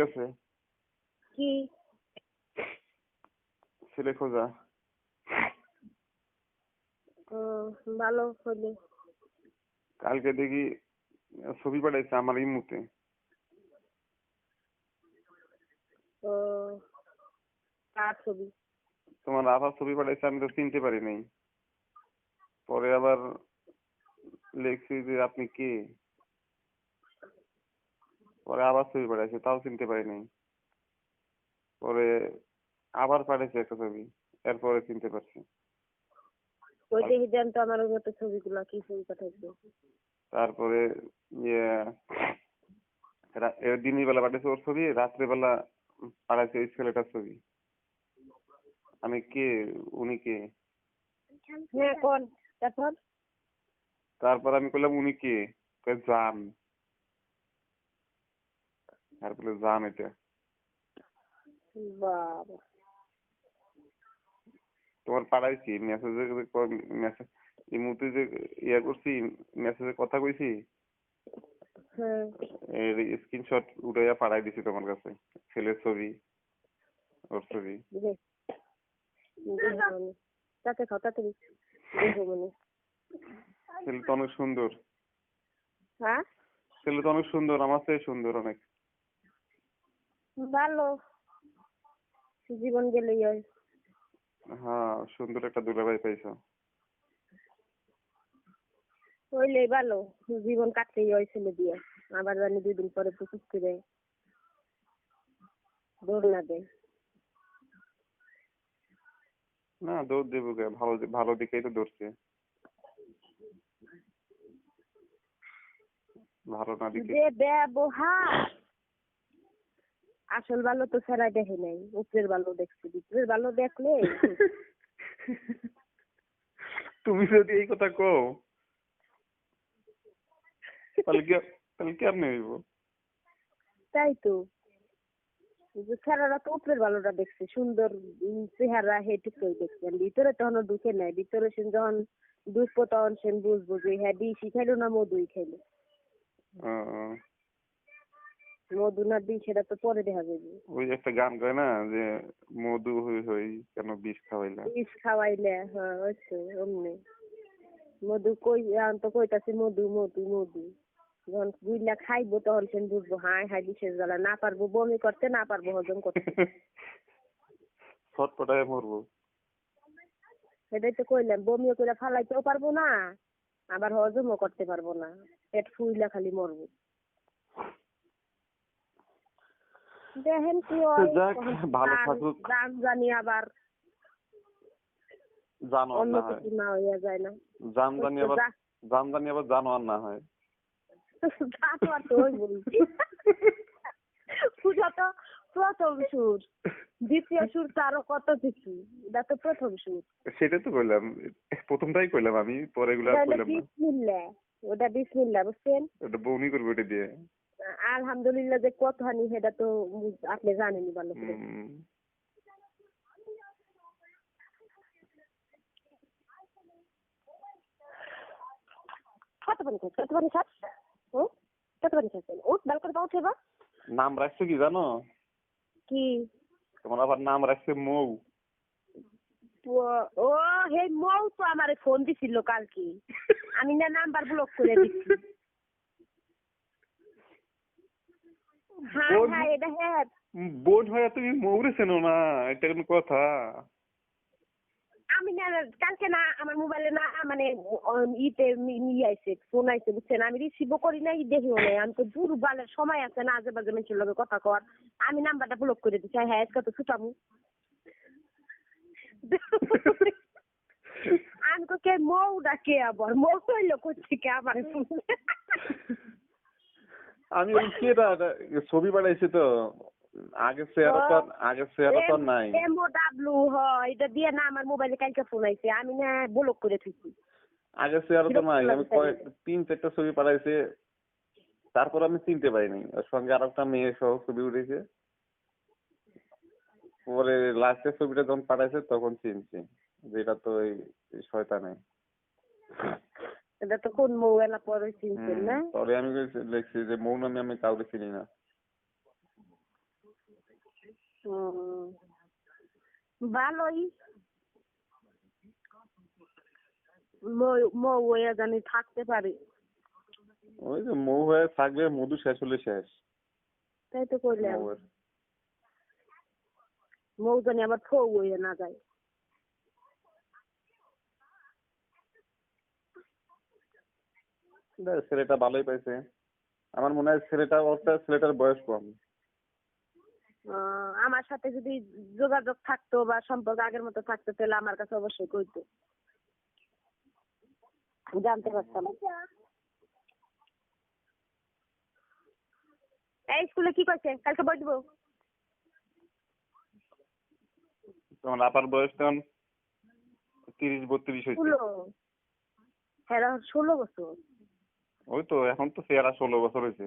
আছে কি ছেলে খোঁজা ভালো হলে কালকে দেখি ছবি পাঠাইছে আমার ইমুতে কার ছবি তোমার আবার ছবি পাঠাইছে আমি তো চিনতে পারি নাই পরে আবার লিখছি যে আপনি কে পরে আবার ছবি পাঠাইছে তাও চিনতে পারি নাই। পরে আবার পাঠাইছে একটা ছবি এরপরে চিনতে পারছি। ওই দেখি আমার ওই মতো ছবিগুলো কি ছবি পাঠাইছে? তারপরে ইয়ে দিনের বেলা পাঠাইছে ওর ছবি রাত্রে বেলা পাঠাইছে ওই ছেলেটার ছবি। আমি কে? উনি কে? হ্যাঁ কোন? তারপর? তারপর আমি বললাম উনি কে? জান। তারপরে জান এটা বাবা তোমার পাঠাইছি মেসেজে মেসেজ এই মুহূর্তে যে ইয়া করছি মেসেজে কথা কইছি হ্যাঁ এর স্ক্রিনশট উঠাইয়া পাঠাই দিছি তোমার কাছে ছেলের ছবি ওর ছবি তাতে দেখো মনে ছেলে তো অনেক সুন্দর হ্যাঁ ছেলে তো অনেক সুন্দর আমার চেয়ে সুন্দর অনেক ভালো। জীবন গেলেই হয়। হ্যাঁ সুন্দর একটা দুলাভাই পাইছো। হইলেই ভালো জীবন কাটতেই হয় ছেলে দিয়ে। আবার জানি দুই দিন পরে প্রচুর করে দৌড় না দেয় না দৌড় দেবো কে ভালো ভালো দিকেই তো দৌড়ছে। ভালো না দিকে। যে ব্যবহার আসল ভালো তো ছাড়া দেখে নাই উপরের ভালো দেখছে ভিতরের ভালো দেখলে? তুমি যদি এই কথা কও তাহলে কি তাহলে কেমনে হইব? তাই তো। ছেলেরা তো উপরের ভালোটা দেখছে সুন্দর চেহারা হেটুকুই দেখছেন ভিতরে তখন ঢুকে নাই ভিতরে সে যখন ঢুকবো তখন সে বুঝব যে হ্যাঁ বিষ খাইলো না মধুই খাইলো। মধু না বিষ সেটা তো পরে দেখা যাবে। ওই যে একটা গান কয় না যে মধু হই হই কেন বিষ খাওয়াইলা? বিষ খাওয়াইলে হ্যাঁ তো অমনি। মধু কই এখন তো কইতাছি মধু মধু মধু। যখন বুইলা খাইবো তখন সে বুঝব হাই হাই বিষের জ্বালা না পারব বমি করতে না পারব হজম করতে। ছটপটায় মরবো। সেটাই তো কইলাম বমিও করে ফালাইতেও পারব না আবার হজমও করতে পারব না। পেট ফুইলা খালি মরবো। দেখেন কি হয় যাক, ভালো থাকুক। জান জানি আবার জানোয়ার না হয়। না হইয়া যায় না। জান জানি আবার জান জানি আবার জানোয়ার না হয়। জানোয়ার তো ওই বলছি। পূজা তো প্রথম সুর। দ্বিতীয় সুর তো আরও কত কিছু। এটা তো প্রথম সুর। সেটাই তো কইলাম। প্রথমটাই কইলাম আমি পরে কইলাম বিসমিল্লা ওটা বিসমিল্লা বুঝছেন? ওটা বউনি করব ওটা দিয়ে। আলহামদুলিল্লাহ যে কত হানি সেটা তো আপনি জানেনই ভালো করে। কত পানি খাস কত পানি খাস কত পানি খাস উঠ ভালো করে পাউছে বা নাম রাখছে কি জানো? কি? তোমার আবার নাম রাখছে মৌ। ও- ও হে মৌ তো আমারে ফোন দিছিল কালকে। আমি না নাম্বার ব্লক করে দিচ্ছি। বোন- হ্যাঁ এটা হ্যাঁ। হয়ে তুমি মৌরে চেনো না? এটা কোনো কথা? আমি না কালকে না আমার মোবাইলে না মানে ইতে নিয়ে আইছে ফোন আইছে বুঝছেন? আমি রিসিভও করি নাই দেখিও নাই। আমি তো বালের সময় আছে না আজে বাজে মানুষের লগে কথা কর আমি নাম্বারটা ব্লক করে দিচ্ছি হ্যাঁ আজকে তো ছুটামু আমি কে মৌ ডাকে আবার? মৌ হইল করছে কে আবার আমি বলি কি এটা ছবি বানাইছে তো আগে চেহারা তো আগে চেহারা তো নাই। এমও ডাব্লু হ এটা দিয়ে না আমার মোবাইলে কালকে ফোন আইছে আমি না ব্লক করে দিচ্ছি আগে চেহারা তো নাই আমি কয়েক তিন চারটা ছবি পাঠাইছে তারপর আমি চিনতে পারিনি ওর সঙ্গে আর একটা মেয়ে সহ ছবি উঠেছে। পরে লাস্টের ছবিটা যখন পাঠাইছে তখন চিনছি যে এটা তো ওই শয়তানে। এটা তো কোন মৌ এলা পরে চিনছেন না পরে আমি লিখছি যে মৌ নামে আমি কাউকে চিনি না। ভালোই মৌ- হয়ে জানি থাকতে পারি ওই যে মৌ হয়ে থাকবে মধু শেষ হলে শেষ তাই তো করলাম মৌ জানি আবার ফৌ হয়ে না যায় না, ছেলেটা ভালোই পাইছে। আমার মনে হয় ছেলেটা ওর চেয়ে ছেলেটার বয়স কম। আহ, আমার সাথে যদি যোগাযোগ থাকতো বা সম্পর্ক আগের মতো থাকতো তাহলে আমার কাছে অবশ্যই কইতো। জানতে পারতাম। এই স্কুলে কি করছে কালকে বই দিব? তোমার আপার বয়স তখন তিরিশ বত্রিশ হয়েছে ষোলো। হ্যাঁ ষোলো বছর। ওই তো এখন তো চেহারা ষোলো বছর হয়েছে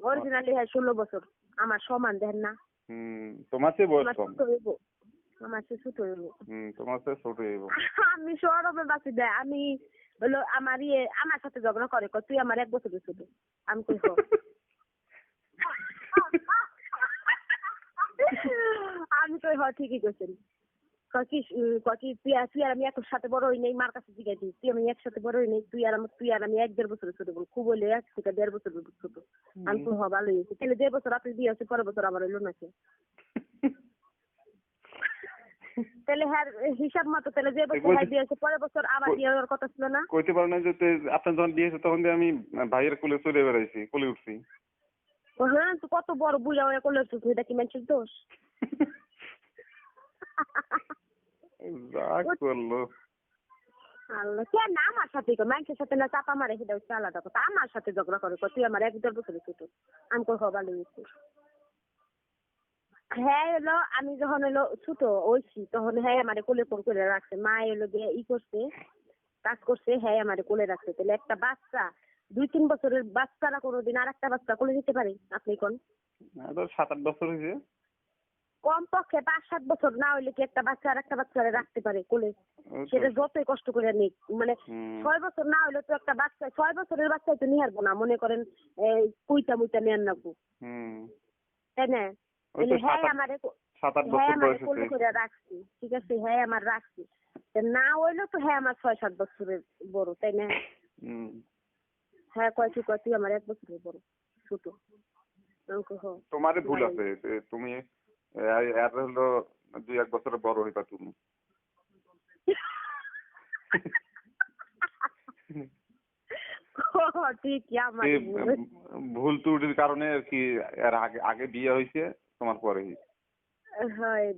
অরিজিনালি হ্যাঁ ষোলো বছর। আমার সমান দেন না। হম তোমার চেয়ে বয়স কম। আমার চেয়ে ছোট হইব। হম তোমার চেয়ে ছোট হইব। আমি বাঁচি দেয় আমি হলো আমার ইয়ে আমার সাথে ঝগড়া করে কয়, তুই আমার এক বছরের ছোট। আমি কই আমি কই হ ঠিকই কইছেন। কয় কি কয় কি তুই তুই আর আমি একর সাথে বড় হই নাই মার কাছে জিজ্ঞাসি তুই আমি একসাথে বড় হই নাই তুই আর তুই আর আমি এক দেড় বছরের ছোট বল খুব হইলে এক থেকে দেড় বছরের ছোট। আমি তো হ ভালোই হয়েছে তাহলে দেড় বছর আপনি দিয়ে আছে পরের বছর আমার হইল নাকি? তাহলে হ্যাঁ হিসাব মতো তাহলে যে বছর ভাই দিয়েছে পরের বছর আবার দিয়ে কথা ছিল না? কইতে পারো না যে আপনার যখন বিয়ে হয়েছে তখন দিয়ে আমি ভাইয়ের কোলে চলে বেড়াইছি কোলে উঠছি। হ্যাঁ তুই কত বড় হয়ে করলে তুই এটা কি মানুষের দোষ? যা করল আল্লাহ কে না আমার সাথে কর মানুষের সাথে না চাপা মারে সেটা হচ্ছে আলাদা কথা আমার সাথে ঝগড়া করে তুই আমার এক দেড় বছরের ছোট আমি কই হবা লেগেছি হ্যাঁ এলো আমি যখন এলো ছোট ওইছি তখন হ্যাঁ আমারে কোলে কোন করে রাখছে মা এলো গিয়ে ই করছে কাজ করছে হ্যাঁ আমারে কোলে রাখছে তাহলে একটা বাচ্চা দুই তিন বছরের বাচ্চারা কোনোদিন আর একটা বাচ্চা কোলে নিতে পারে আপনি কোন সাত আট বছর হয়েছে কম পক্ষে পাঁচ সাত বছর না হইলে কি একটা বাচ্চা আর একটা বাচ্চারে রাখতে পারে কোলে? সেটা যতই কষ্ট করে নিক মানে ছয় বছর না হলে তো একটা বাচ্চা ছয় বছরের বাচ্চা তো নিয়ে আসব না মনে করেন কুইটা মুইটা নিয়ে রাখব। তাই না? হ্যাঁ আমারে হ্যাঁ আমারে কোলে করে রাখছি ঠিক আছে? হ্যাঁ আমার রাখছি। না তো হ্যাঁ আমার ছয় সাত বছরের বড় তাই না? হ্যাঁ কয় তুই কয় তুই আমার এক বছরের বড় ছোট। তোমারই ভুল আছে তুমি এর হলো দুই এক বছরের বড় হইবা তুমি এই ভুল। ত্রুটির কারণে আর কি এর আগে আগে বিয়ে হয়েছে তোমার পরে। হয়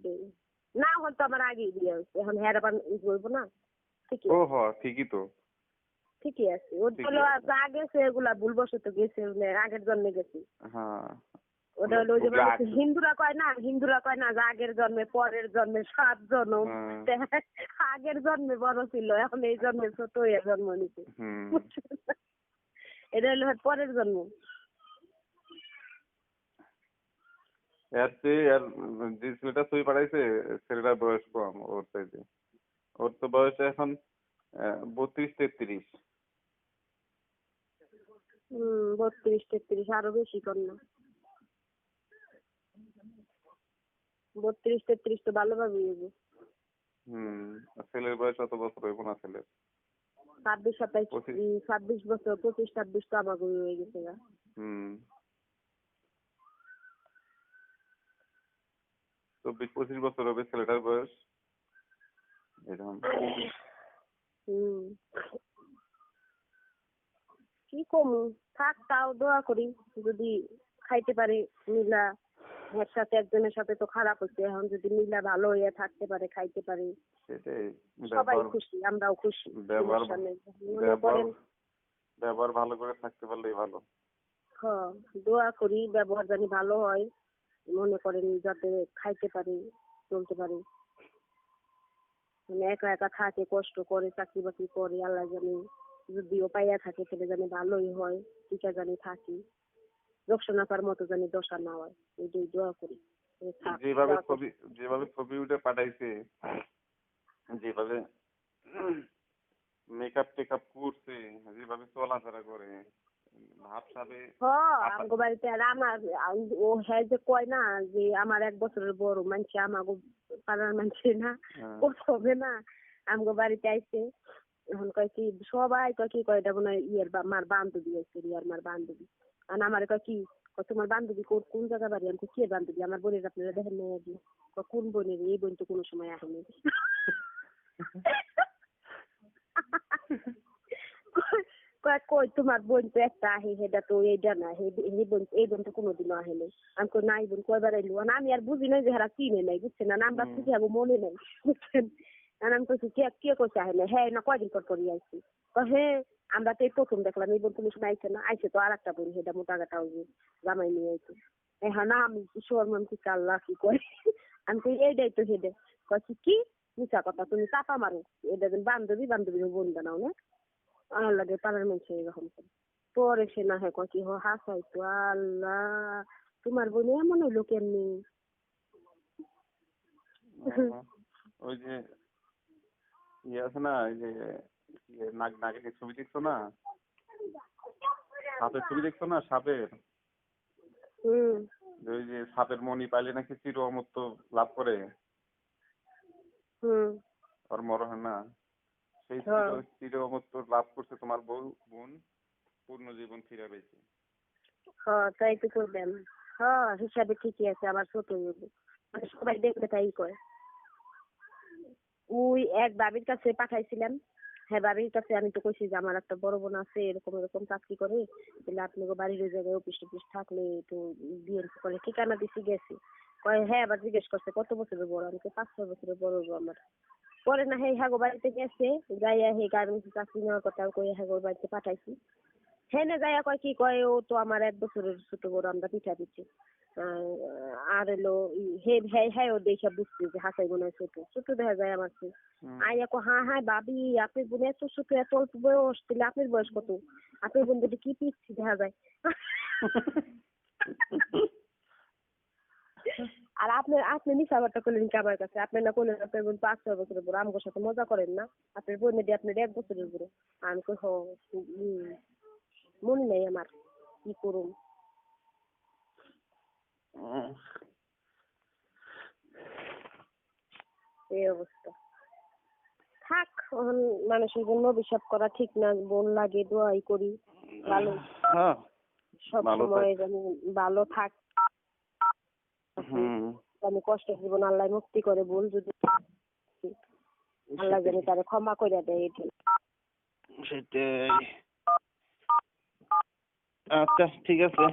না হল তো আমার আগেই বিয়ে হয়েছে। এখন হ্যাঁ আবার বলব না? ঠিকই ও হ ঠিকই তো। ঠিকই আছে। ঠিকই আগে সে এগুলা ভুলবশত গেছে মানে আগের জন্মে গেছে। হ্যাঁ। ওটা হলো যে আগে- হিন্দুরা কয় না হিন্দুরা কয় না যে আগের জন্মে পরের জন্মে সাত জন্ম। হ্যাঁ। আগের জন্মে বড় ছিল এখন এই জন্মে ছোট হয়ে জন্ম নিছে। এটা হলো পরের জন্ম। চেয়ে এর যে ছেলেটা ছবি পাঠাইছে ছেলেটার বয়স কম ওর চাইতে। ওর তো বয়স এখন বত্রিশ তেত্রিশ। হম বত্রিশ তেত্রিশ আরও বেশি কর না। বত্রিশ তেত্রিশ তো ভালোভাবে হইব। হুম ছেলের বয়স বছর হইব না ছেলের। ছাব্বিশ সাতাইশ ছাব্বিশ বছর পঁচিশ ছাব্বিশ তো আমাকে হয়ে গেছে গা। হুম। চব্বিশ পঁচিশ বছর হবে ছেলেটার বয়স। এরকম হুম। কি কমু? থাক তাও দোয়া করি। যদি খাইতে পারে মিলা এর সাথে একজনের সাথে তো খারাপ হচ্ছে এখন যদি মিলা ভালো হয়ে থাকতে পারে খাইতে পারে। সবাই খুশি আমরাও খুশি। ব্যবহার ভালো করে থাকতে পারলেই ভালো। হ দোয়া করি ব্যবহার জানি ভালো হয়। মনে করেন যাতে খাইতে পারে চলতে পারে। মানে একা একা থাকে কষ্ট করে চাকরি বাকরি করে আল্লাহ জানি। যদিও পাইয়া থাকে তাহলে জানি ভালোই হয় টিকা জানি থাকি। রক্ষণাকার মতো জানি দশা না হয়। এইটাই দোয়া করি। যেভাবে ছবি যেভাবে ছবি উঠে পাঠাইছে যেভাবে মেকআপ টেকআপ করছে যেভাবে চলাফেরা করে ভাব আমগো বাড়িতে আর আমার ও হ্যাঁ যে কয় না যে আমার এক বছরের বড় মানুষ আমাগো পাড়ার মানুষ না হ্যাঁ। ও হবে না। আমগো বাড়িতে আইছে এখন কয় কি সবাই কয় কি কয় এটা মনে হয় ইয়ের মার বান্ধবী আছে রিয়ার মার বান্ধবী। আর আমার কয় কি তোমার বান্ধবী কোন কোন জায়গা বাড়ি? আমি কি বান্ধবী? আমার বোনের আপনারা দেখেন নাই আগে কোন বোনের? এই বোন তো কোনো সময় আসেনি। কই তোমার বোন তো একটা আহে হেডা তো এইটা না হে বোন এই বোন তো কোনোদিনও আহে নাই। আমি কই নাই বোন কয়বার আর আমি আর বুঝি নাই যে হেরা চিনে নাই বুঝছেন? না নাম্বার আগে মনে নাই। বুঝছেন? কইছি কে কে কইছে আহে হ্যাঁ না কয়দিন পর পরই আইছি। কয় হ্যাঁ আমরা তো এই প্রথম দেখলাম এই বোন আইছে না। আইছে তো আর একটা বোন হেডা মোটা গাটা ওই জামাই নিয়ে আইছে। হ্যাঁ না আমি শোরমান কি আল্লাহ কি কয় আমি কই এইটাই তো হেডে কইছি কি মিছা কথা তুমি চাপা মারো। এটা বান্ধবী বান্ধবীর বোন বানাও না? আমার লাগে পাড়ার মানুষ এরকম করে। পরে সে না হয় কি হাসাই তো আল্লাহ। তোমার বোন এমন হইল কেমনি? হ্যাঁ, ওই যে ইয়ে আছে না ওই যে ইয়ে নাগ নাগের ছবি দেখছ না? সাপের ছবি দেখছ না সাপের? হুম। ওই যে সাপের মণি পাইলে নাকি চির অমৃত লাভ করে? হুম। ওর মনে হয় না। সেই হ্যাঁ। চির অমৃত লাভ করছে তোমার বউ বোন পূর্ণ জীবন ফিরে পেয়েছে। হ্যাঁ তাই তো করবেন। হ্যাঁ হিসাবে ঠিকই আছে আবার ছোট মানে সবাই দেখবে তাই কয় ওই এক বাবির কাছে পাঠাইছিলাম হ্যাঁ বাবির কাছে আমি তো কইছি যে আমার একটা বড় বোন আছে এরকম এরকম চাকরি করে তাহলে আপনাকে বাড়ির ওই জায়গায় অফিস টফিস থাকলে একটু বিএনপি করে ঠিকানা দিছি গেছি। কয় হ্যাঁ আবার জিজ্ঞেস করছে কত বছরের বড়? আমি কই, পাঁচ ছয় বছরের বড় হইবো আমার। পরে না হ্যাঁ হাগো বাড়িতে গেছে যাইয়া হে গার্মেন্টস চাকরি নেওয়ার কথা কই হাগোর বাড়িতে পাঠাইছি। হ্যাঁ না যাইয়া কয় কি কয় ও তো আমার এক বছরের ছোট বড় আমরা পিঠা দিচ্ছি। আর এলো হে হ্যাঁ হ্যাঁ ও দেখে বুঝছি যে হাসাই হয় ছোট। ছোট দেখা যায় আমার। আইয়া কো হ্যাঁ হ্যাঁ ভাবি আপনার বোন এত ছোট এত অল্প বয়স তাহলে আপনার বয়স কত? আপনার বোন দুটি কি পিচ্ছি দেখা যায়। আর আপনি আপনি মিশা বার্তা করলেন কি আমার কাছে? আপনি না করলেন আপনার বোন পাঁচ ছয় বছরের বড় আমার সাথে মজা করেন না? আপনার বোন দিয়ে আপনার এক বছরের বড় আমি কই হ মনে নেই আমার কি উম, এই অবস্থা। থাক এখন মানুষের জন্য অভিশাপ করা ঠিক না বোন লাগে দোয়াই করি ভালো। হ্যাঁ সব সময় যেন ভালো থাক। আমি কষ্ট জীবন আল্লাহ মুক্তি করে বল যদি। আল্লাহ জানি তারে ক্ষমা করে দেয় এটাই সেটাই। আচ্ছা ঠিক আছে।